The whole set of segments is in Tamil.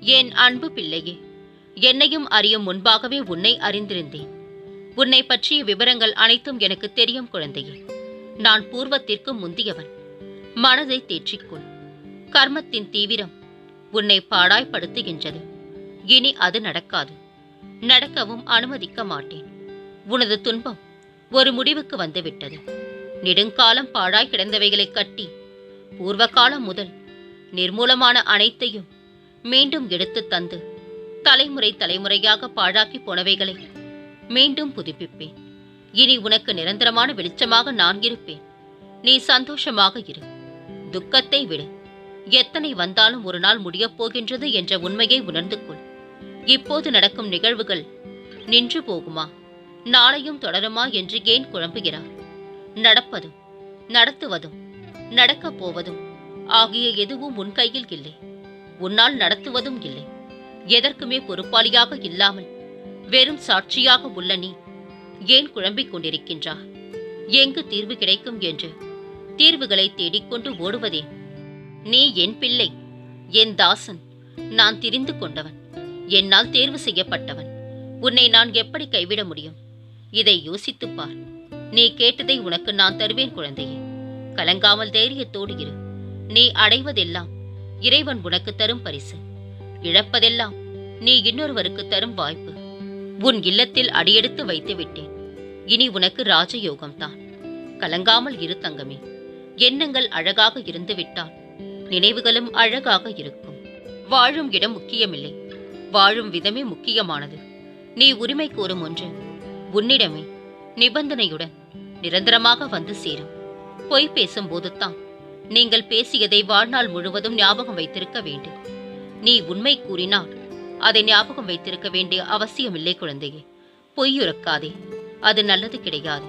என் அன்பு பிள்ளையே என்னையும் அறியும் முன்பாகவே உன்னை அறிந்திருந்தேன். உன்னை பற்றிய விவரங்கள் அனைத்தும் எனக்கு தெரியும் குழந்தையே. நான் பூர்வத்திற்கு முந்தியவன். மனதை தேற்றிக்கொள். கர்மத்தின் தீவிரம் உன்னை பாடாய்ப்படுத்துகின்றது. இனி அது நடக்காது. நடக்கவும் அனுமதிக்க மாட்டேன். உனது துன்பம் ஒரு முடிவுக்கு வந்துவிட்டது. நெடுங்காலம் பாழாய் கிடந்தவைகளை கட்டி பூர்வகாலம் முதல் நிர்மூலமான அனைத்தையும் மீண்டும் எடுத்துத் தந்து தலைமுறை தலைமுறையாக பாழாக்கி போனவைகளை மீண்டும் புதுப்பிப்பேன். இனி உனக்கு நிரந்தரமான வெளிச்சமாக நான் இருப்பேன். நீ சந்தோஷமாக இரு. துக்கத்தை விடு. எத்தனை வந்தாலும் ஒரு நாள் முடியப் போகின்றது என்ற உண்மையை உணர்ந்து கொள். இப்போது நடக்கும் நிகழ்வுகள் நின்று போகுமா? நாளையும் தொடருமா என்று ஏன் குழம்புகிறார் நடப்பதும் நடத்துவதும் நடக்கப் போவதும் ஆகிய எதுவும் உன் கையில் இல்லை. உன்னால் நடத்துவதும் இல்லை. எதற்குமே பொறுப்பாளியாக இல்லாமல் வெறும் சாட்சியாக உள்ள நீ ஏன் குழம்பிக் கொண்டிருக்கின்றார் எங்கு தீர்வு கிடைக்கும் என்று தீர்வுகளை தேடிக்கொண்டு ஓடுவதே? நீ என் பிள்ளை என் தாசன் நான் தெரிந்து கொண்டவன் என்னால் தேர்வு செய்யப்பட்டவன். உன்னை நான் எப்படி கைவிட முடியும்? இதை யோசித்துப் பார். நீ கேட்டதை உனக்கு நான் தருவேன் குழந்தையே. கலங்காமல் தைரியத்தோடு இரு. நீ அடைவதெல்லாம் இறைவன் உனக்கு தரும் பரிசு. இழப்பதெல்லாம் நீ இன்னொருவருக்கு தரும் வாய்ப்பு. உன் இல்லத்தில் அடியெடுத்து வைத்து விட்டேன் இனி உனக்கு ராஜயோகம்தான். கலங்காமல் இரு தங்கமே. எண்ணங்கள் அழகாக இருந்து விட்டால் நினைவுகளும் அழகாக இருக்கும். வாழும் இடம் முக்கியமில்லை. வாழும் விதமே முக்கியமானது. நீ உரிமை கோரும் ஒன்று. உன்னிடமே நிபந்தனையுடன் நிரந்தரமாக வந்து சேரும். பொய் பேசும் போதுதான் நீங்கள் பேசியதை வாழ்நாள் முழுவதும் ஞாபகம் வைத்திருக்க வேண்டும். நீ உண்மை கூறினால் அதை ஞாபகம் வைத்திருக்க வேண்டிய அவசியமில்லை குழந்தையே. பொய்யுறக்காதே. அது நல்லது கிடையாது.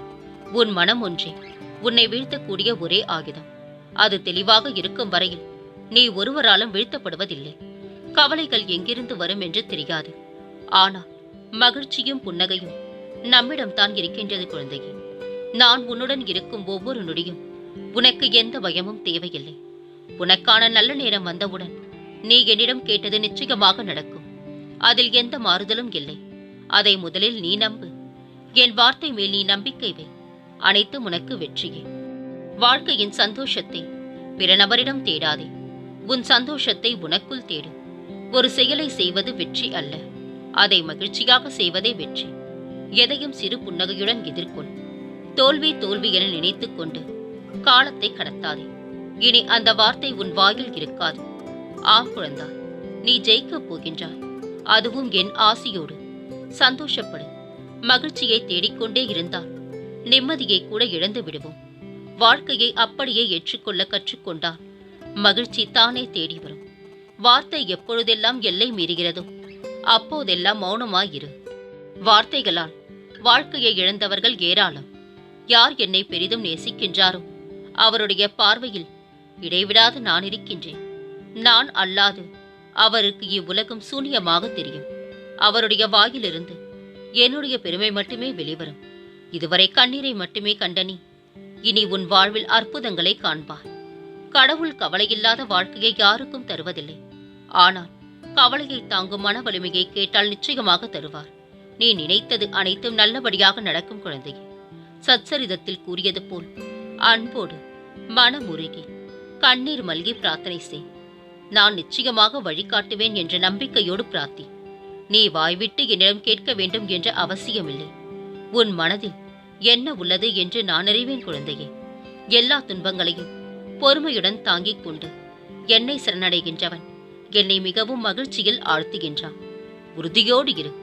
உன் மனம் ஒன்றே. உன்னை வீழ்த்தக்கூடிய ஒரே ஆயுதம். அது தெளிவாக இருக்கும் வரையில் நீ ஒருவராலும் வீழ்த்தப்படுவதில்லை. கவலைகள் எங்கிருந்து வரும் என்று தெரியாது. ஆனால் மகிழ்ச்சியும் புன்னகையும் நம்மிடம்தான் இருக்கின்றது குழந்தையே. நான் உன்னுடன் இருக்கும் ஒவ்வொரு நொடியும் உனக்கு எந்த பயமும் தேவையில்லை. உனக்கான நல்ல நேரம் வந்தவுடன் நீ என்னிடம் கேட்டது நிச்சயமாக நடக்கும். அதில் எந்த மாறுதலும் இல்லை. அதை முதலில் நீ நம்பு. என் வார்த்தை மேல் நீ நம்பிக்கை வை. அனைத்தும் உனக்கு வெற்றியே. வாழ்க்கையின் சந்தோஷத்தை பிற நபரிடம் தேடாதே. உன் சந்தோஷத்தை உனக்குள் தேடு. ஒரு செயலை செய்வது வெற்றி அல்ல. அதை மகிழ்ச்சியாக செய்வதே வெற்றி. எதையும் சிறு புன்னகையுடன் எதிர்கொள். தோல்வி தோல்வி என நினைத்துக் கொண்டு காலத்தை கடத்தாதே. இனி அந்த வார்த்தை உன் வாயில் இருக்காது. ஆம் குழந்தாய் நீ ஜெயிக்கப் போகின்றாய். அதுவும் என் ஆசியோடு. சந்தோஷப்படு. மகிழ்ச்சியை தேடிக்கொண்டே இருந்தால் நிம்மதியை கூட இழந்து விடுவோம். வாழ்க்கையை அப்படியே ஏற்றுக்கொள்ள கற்றுக்கொண்டால் மகிழ்ச்சி தானே தேடி வரும். வார்த்தை எப்பொழுதெல்லாம் எல்லை மீறுகிறதோ அப்போதெல்லாம் மௌனமாயிரு. வார்த்தைகளால் வாழ்க்கையை இழந்தவர்கள் ஏராளம். யார் என்னை பெரிதும் நேசிக்கின்றாரோ அவருடைய பார்வையில் இடைவிடாது நான் இருக்கின்றேன். நான் அல்லாது அவருக்கு இவ்வுலகம் சூனியமாக தெரியும். அவருடைய வாயிலிருந்து என்னுடைய பெருமை மட்டுமே வெளிவரும். இதுவரை கண்ணீரை மட்டுமே கண்டனி. இனி உன் வாழ்வில் அற்புதங்களை காண்பார் கடவுள் கவலையில்லாத வாழ்க்கையை யாருக்கும் தருவதில்லை. ஆனால் கவலையை தாங்கும் மன வலிமையை கேட்டால் நிச்சயமாக தருவார். நீ நினைத்தது அனைத்தும் நல்லபடியாக நடக்கும் குழந்தையே. சச்சரிதத்தில் கூறியது போல் அன்போடு மனமுருகி கண்ணீர் மல்கி பிரார்த்தனை செய். நான் நிச்சயமாக வழிகாட்டுவேன் என்ற நம்பிக்கையோடு பிரார்த்தி. நீ வாய்விட்டு என்னிடம் கேட்க வேண்டும் என்ற அவசியமில்லை. உன் மனதில் என்ன உள்ளது என்று நான் அறிவேன் குழந்தையே. எல்லா துன்பங்களையும் பொறுமையுடன் தாங்கிக் கொண்டு என்னை சரணடைகின்றவன். என்னை மிகவும் மகிழ்ச்சியில் ஆழ்த்துகின்றான். உறுதியோடு இரு.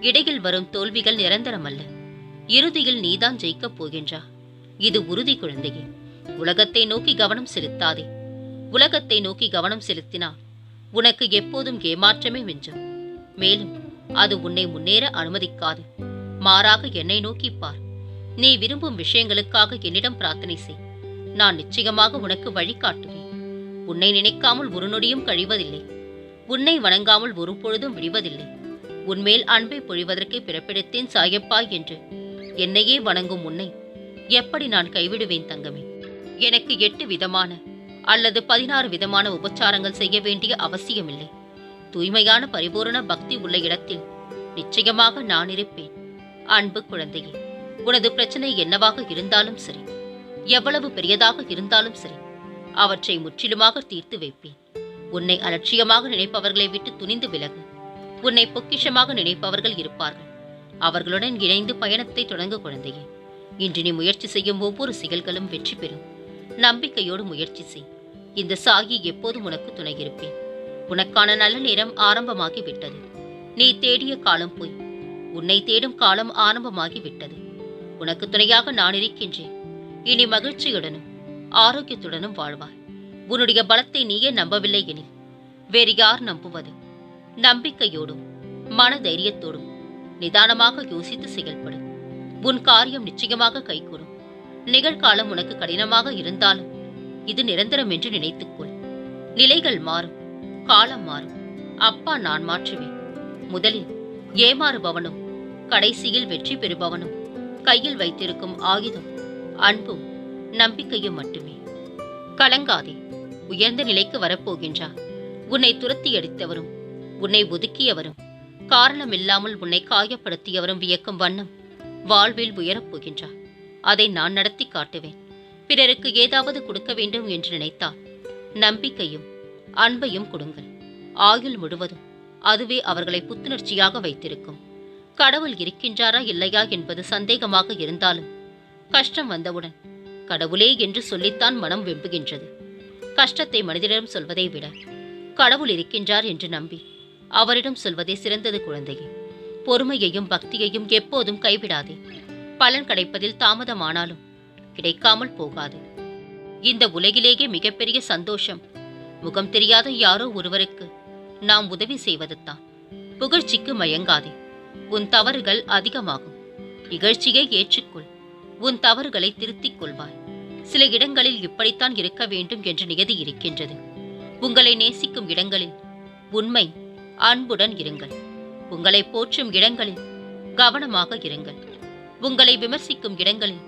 இடையில் வரும் தோல்விகள் நிரந்தரமல்ல. இறுதியில் நீதான் ஜெயிக்கப் போகின்றா இது உறுதி குழந்தையே. உலகத்தை நோக்கி கவனம் செலுத்தாதே. உலகத்தை நோக்கி கவனம் செலுத்தினால் உனக்கு எப்போதும் ஏமாற்றமே மிஞ்சும் மேலும் அது உன்னை முன்னேற அனுமதிக்காது. மாறாக என்னை நோக்கி பார். நீ விரும்பும் விஷயங்களுக்காக என்னிடம் பிரார்த்தனை செய். நான் நிச்சயமாக உனக்கு வழிகாட்டுவேன் உன்னை நினைக்காமல் ஒரு நொடியும் கழிவதில்லை. உன்னை வணங்காமல் ஒரு பொழுதும் விடுவதில்லை. உன்மேல் அன்பை பொழிவதற்கு பிறப்பிடத்தேன் சாயப்பா என்று. என்னையே வணங்கும் உன்னை எப்படி நான் கைவிடுவேன் தங்கமே? எனக்கு எட்டு விதமான அல்லது பதினாறு விதமான உபச்சாரங்கள் செய்ய வேண்டிய அவசியமில்லை. தூய்மையான பரிபூரண பக்தி உள்ள இடத்தில் நிச்சயமாக நான் இருப்பேன். அன்பு குழந்தையே உனது பிரச்சனை என்னவாக இருந்தாலும் சரி எவ்வளவு பெரியதாக இருந்தாலும் சரி அவற்றை முற்றிலுமாக தீர்த்து வைப்பேன். உன்னை அலட்சியமாக நினைப்பவர்களை விட்டு துணிந்து விலகு. உன்னை பொக்கிஷமாக நினைப்பவர்கள் இருப்பார்கள். அவர்களுடன் இணைந்து பயணத்தை தொடங்க குழந்தையே. இன்று நீ முயற்சி செய்யும் ஒவ்வொரு செயல்களும் வெற்றி பெறும். நம்பிக்கையோடு முயற்சி செய். இந்த சாகி எப்போதும் உனக்கு துணை இருப்பேன். உனக்கான நல்ல நேரம் ஆரம்பமாகி விட்டது. நீ தேடிய காலம் போய். உன்னை தேடும் காலம் ஆரம்பமாகி விட்டது. உனக்கு துணையாக நான் இருக்கின்றேன். இனி மகிழ்ச்சியுடனும் ஆரோக்கியத்துடனும் வாழ்வாய். உன்னுடைய பலத்தை நீயே நம்பவில்லை எனில் வேறு யார் நம்புவது? நம்பிக்கையோடும் மன தைரியத்தோடும் நிதானமாக யோசித்து செயல்படும் உன் காரியம் நிச்சயமாக கைகூடும். நிகழ்காலம் உனக்கு கடினமாக இருந்தாலும் இது நிரந்தரம் என்று நினைத்துக்கொள். நிலைகள் மாறும் காலம் மாறும். அப்பா நான் மாற்றுவேன். முதலில் ஏமாறுபவனும் கடைசியில் வெற்றி பெறுபவனும் கையில் வைத்திருக்கும் ஆயுதம் அன்பும் நம்பிக்கையும் மட்டுமே. கலங்காதே உயர்ந்த நிலைக்கு வரப்போகின்றார். உன்னை துரத்தி அடித்தவரும் உன்னை ஒதுக்கியவரும் காரணமில்லாமல் உன்னை காயப்படுத்தியவரும் வியக்கும் வண்ணம் வாழ்வில் உயரப் போகின்றார். அதை நான் நடத்தி காட்டுவேன். பிறருக்கு ஏதாவது கொடுக்க வேண்டும் என்று நினைத்தால் நம்பிக்கையும் அன்பையும் கொடுங்கள். ஆயுள் முழுவதும் அதுவே அவர்களை புத்துணர்ச்சியாக வைத்திருக்கும். கடவுள் இருக்கின்றாரா இல்லையா என்பது சந்தேகமாக இருந்தாலும் கஷ்டம் வந்தவுடன் கடவுளே என்று சொல்லித்தான் மனம் வெம்புகின்றது கஷ்டத்தை மனிதரிடம் சொல்வதை விட கடவுள் இருக்கின்றார் என்று நம்பி அவரிடம் சொல்வதே சிறந்தது குழந்தையே. பொறுமையையும் பக்தியையும் எப்போதும் கைவிடாதே. பலன் கிடைப்பதில் தாமதமானாலும் கிடைக்காமல் போகாது. இந்த உலகிலேயே மிகப்பெரிய சந்தோஷம். முகம் தெரியாத யாரோ ஒருவருக்கு நாம் உதவி செய்வதுதான். புகழ்ச்சிக்கு மயங்காதே. உன் தவறுகள் அதிகமாகும். இகழ்ச்சியை ஏற்றுக்கொள். உன் தவறுகளை திருத்திக் கொள்வாய். சில இடங்களில் இப்படித்தான் இருக்க வேண்டும் என்று நியதி இருக்கின்றது. உங்களை நேசிக்கும் இடங்களில் உண்மை அன்புடன் இருங்கள். உங்களை போற்றும் இடங்களில் கவனமாக இருங்கள். உங்களை விமர்சிக்கும் இடங்களில்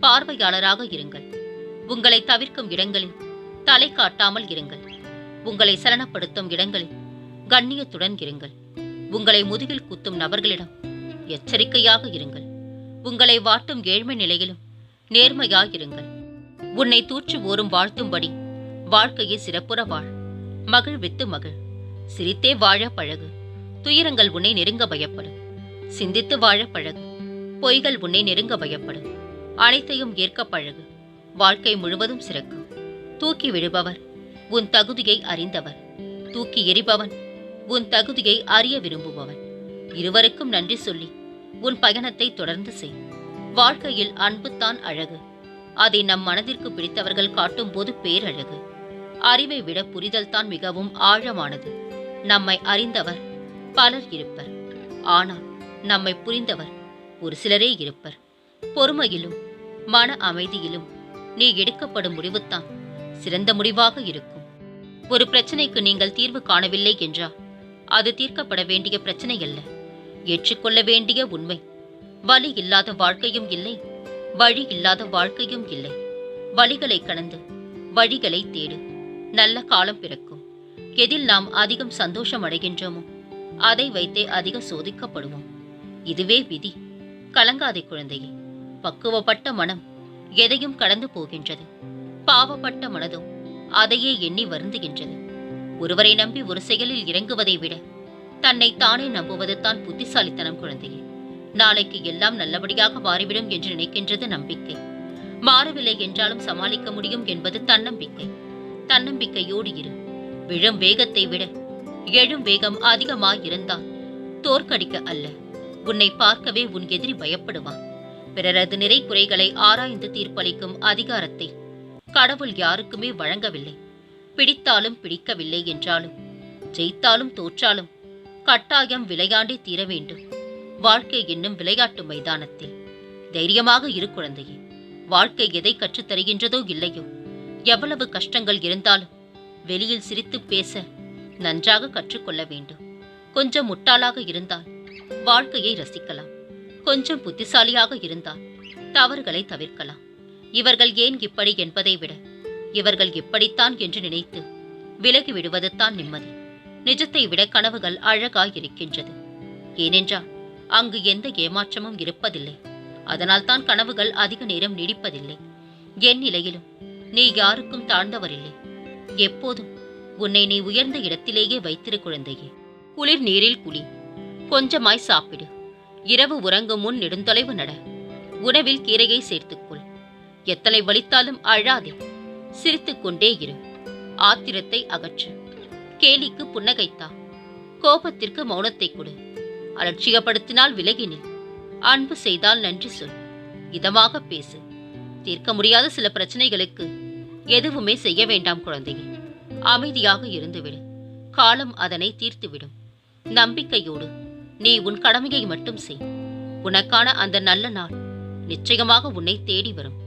பார்வையாளராக இருங்கள். உங்களை தவிர்க்கும் இடங்களில் தலை காட்டாமல் இருங்கள். உங்களை சலனப்படுத்தும் இடங்களில் கண்ணியத்துடன் இருங்கள். உங்களை முதுகில் குத்தும் நபர்களிடம் எச்சரிக்கையாக இருங்கள். உங்களை வாட்டும் ஏழ்மை நிலையிலும் நேர்மையாயிருங்கள் உன்னை தூற்று ஓரும் வாழ்த்தும்படி வாழ்க்கையை சிறப்புற வாழ். மகிழ்வித்து மகிழ். சிரித்தே வாழ பழகு. துயரங்கள் உன்னை நெருங்க பயப்படும். சிந்தித்து வாழ பழகு. பொய்கள் உன்னை நெருங்க பயப்படும். அனைத்தையும் ஏற்க பழகு. வாழ்க்கை முழுவதும் சிறக்கும். தூக்கி விழுபவர் உன் தகுதியை அறிந்தவர். தூக்கி எறிபவன் உன் தகுதியை அறிய விரும்புபவன். இருவருக்கும் நன்றி சொல்லி உன் பயணத்தை தொடர்ந்து செய். வாழ்க்கையில் அன்புத்தான் அழகு. அதை நம் மனதிற்கு பிடித்தவர்கள் காட்டும் போது பேரழகு. அறிவை விட புரிதல் தான் மிகவும் ஆழமானது. நம்மை அறிந்தவர் பலர் இருப்பர். ஆனால் நம்மை புரிந்தவர் ஒரு சிலரே இருப்பர். பொறுமையிலும் மன அமைதியிலும் நீ எடுக்கப்படும் முடிவுதான் சிறந்த முடிவாக இருக்கும். ஒரு பிரச்சனைக்கு நீங்கள் தீர்வு காணவில்லை என்றால் அது தீர்க்கப்பட வேண்டிய பிரச்சனை அல்ல. ஏற்றுக்கொள்ள வேண்டிய உண்மை. வலி இல்லாத வாழ்க்கையும் இல்லை. வழி இல்லாத வாழ்க்கையும் இல்லை. வழிகளை கடந்து வழிகளை தேடு. நல்ல காலம் பிறக்கும். எதில் நாம் அதிகம் சந்தோஷம் அடைகின்றோமோ அதை வைத்தே அதிக சோதிக்கப்படுவோம். இதுவே விதி. கலங்காதே குழந்தையே. பக்குவப்பட்ட மனம் எதையும் கடந்து போகின்றது. பாவப்பட்ட மனதோ அதையே எண்ணி வருந்துகின்றது. ஒருவரை நம்பி ஒரு செயலில் இறங்குவதை விட தன்னை தானே நம்புவது தான் புத்திசாலித்தனம் குழந்தையே. நாளைக்கு எல்லாம் நல்லபடியாக மாறிவிடும் என்று நினைக்கின்றது நம்பிக்கை. மாறவில்லை என்றாலும் சமாளிக்க முடியும் என்பது தன்னம்பிக்கை. தன்னம்பிக்கையோடு இரு. விழும் வேகத்தை விட எழும் வேகம் அதிகமாயிருந்தால் தோற்கடிக்க அல்ல. உன்னை பார்க்கவே உன் எதிரி பயப்படுவான். பிறரது நிறை குறைகளை ஆராய்ந்து தீர்ப்பளிக்கும் அதிகாரத்தை கடவுள் யாருக்குமே வழங்கவில்லை. பிடித்தாலும் பிடிக்கவில்லை என்றாலும் ஜெயித்தாலும் தோற்றாலும் கட்டாயம் விளையாண்டே தீர வேண்டும். வாழ்க்கை என்னும் விளையாட்டு மைதானத்தில். தைரியமாக இரு குழந்தையே. வாழ்க்கை எதை கற்றுத் தருகின்றதோ இல்லையோ. எவ்வளவு கஷ்டங்கள் இருந்தாலும் வெளியில் சிரித்து பேச நன்றாக கற்றுக்கொள்ள வேண்டும். கொஞ்சம் முட்டாளாக இருந்தால் வாழ்க்கையை ரசிக்கலாம். கொஞ்சம் புத்திசாலியாக இருந்தால் தவறுகளை தவிர்க்கலாம். இவர்கள் ஏன் இப்படி என்பதை விட இவர்கள் இப்படித்தான் என்று நினைத்து விலகி விடுவதுதான் நிம்மதி. நிஜத்தை விட கனவுகள் அழகாய் இருக்கின்றது. ஏனென்றால் அங்கு எந்த ஏமாற்றமும் இருப்பதில்லை. அதனால் தான் கனவுகள் அதிக நேரம் நீடிப்பதில்லை. என் நிலையிலும் நீ யாருக்கும் தாழ்ந்தவரில்லை. எப்போதும் உன்னை நீ உயர்ந்த இடத்திலேயே வைத்திரு குழந்தையே. குளிர் நீரில் குளி. கொஞ்சமாய் சாப்பிடு. இரவு உறங்கும் முன் நெடுந்தொலைவு நட. உணவில் கீரையை சேர்த்துக்கொள். எத்தனை வலித்தாலும் அழாதே. சிரித்துக்கொண்டே இரு. ஆத்திரத்தை அகற்று. கேலிக்கு புன்னகைத்தா. கோபத்திற்கு மௌனத்தை கொடு. அலட்சியப்படுத்தினால் விலகினில் அன்பு செய்தால் நன்றி சொல். இதமாக பேசு. தீர்க்க முடியாத சில பிரச்சனைகளுக்கு எதுவுமே செய்ய வேண்டாம் குழந்தையே. அமைதியாக இருந்துவிடு. காலம் அதனை தீர்த்துவிடும். நம்பிக்கையோடு நீ உன் கடமையை மட்டும் செய். உனக்கான அந்த நல்ல நாள் நிச்சயமாக உன்னை தேடி வரும்.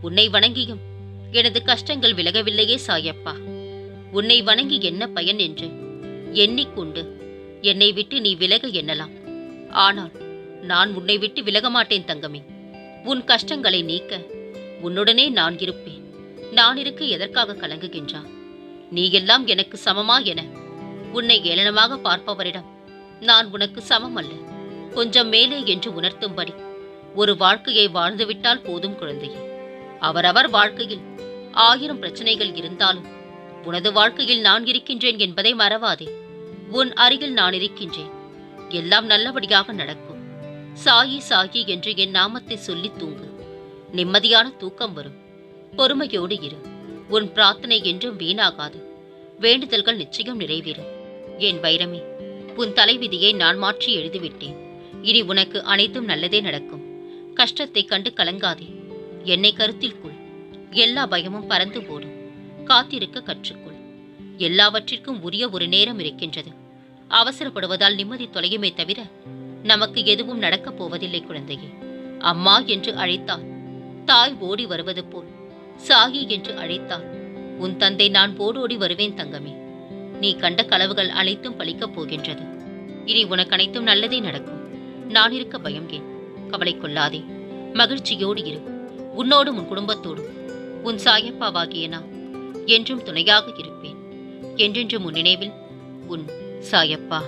உன்னை வணங்கியும் எனது கஷ்டங்கள் விலகவில்லையே சாயப்பா. உன்னை வணங்கி என்ன பயன் என்று எண்ணிக்கொண்டு என்னை விட்டு நீ விலக எண்ணலாம். ஆனால் நான் உன்னை விட்டு விலக மாட்டேன் தங்கமே. உன் கஷ்டங்களை நீக்க உன்னுடனே நான் இருப்பேன். நான் இருக்க எதற்காக கலங்குகின்றான் நீ எல்லாம் எனக்கு சமமா என உன்னை ஏளனமாக பார்ப்பவரிடம் நான் உனக்கு சமம் அல்ல கொஞ்சம் மேலே என்று உணர்த்தும்படி ஒரு வாழ்க்கையை வாழ்ந்துவிட்டால் போதும் குழந்தையே. அவரவர் வாழ்க்கையில் ஆயிரம் பிரச்சனைகள் இருந்தாலும் உனது வாழ்க்கையில் நான் இருக்கின்றேன் என்பதை மறவாதே. உன் அருகில் நான் இருக்கின்றேன். எல்லாம் நல்லபடியாக நடக்கும் சாயி சாயி என்று என் நாமத்தை சொல்லி தூங்கு. நிம்மதியான தூக்கம் வரும். பொறுமையோடு இரு. உன் பிரார்த்தனை என்றும் வீணாகாது. வேண்டுதல்கள் நிச்சயம் நிறைவேறும். என் வைரமே உன் தலைவிதியை நான் மாற்றி எழுதிவிட்டேன். இனி உனக்கு அனைத்தும் நல்லதே நடக்கும். கஷ்டத்தை கண்டு கலங்காதே. என்னை கருத்தில் கொள். எல்லா பயமும் பறந்து போடும் காத்திருக்க கற்றுக்கொள். எல்லாவற்றிற்கும் உரிய ஒரு நேரம் இருக்கின்றது. அவசரப்படுவதால் நிம்மதி தொலையுமே தவிர நமக்கு எதுவும் நடக்கப் போவதில்லை குழந்தையே. அம்மா என்று அழைத்தால் தாய் ஓடி வருவது போல். சாகி என்று அழைத்தார் உன் தந்தை நான் போடோடி வருவேன் தங்கமே. நீ கண்ட கலவுகள் அனைத்தும் பழிக்கப் போகின்றது. இனி உனக்கு அனைத்தும் நல்லதே நடக்கும். நான் இருக்க பயம் ஏன்? கவலை கொள்ளாதே. மகிழ்ச்சியோடு இரு. உன்னோடும் உன் குடும்பத்தோடும். உன் சாயப்பாவாகிய நான் என்றும் துணையாக இருப்பேன். என்றென்றும் உன் நினைவில் உன் சாயப்பா.